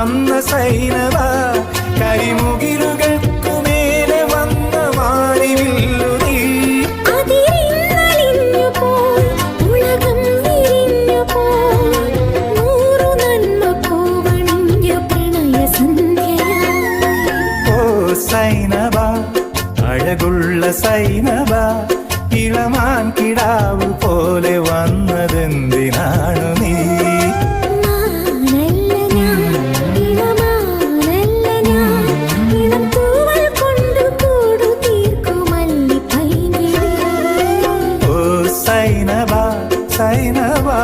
വന്ന സൈനവ കരിമുകിലുകൾ വന്ന സൈനവ അഴകുള്ള സൈനവ ഇളമാൻ കിടാവ് പോലെ വന്നതെന്തിനാണ് നീ? சைனவா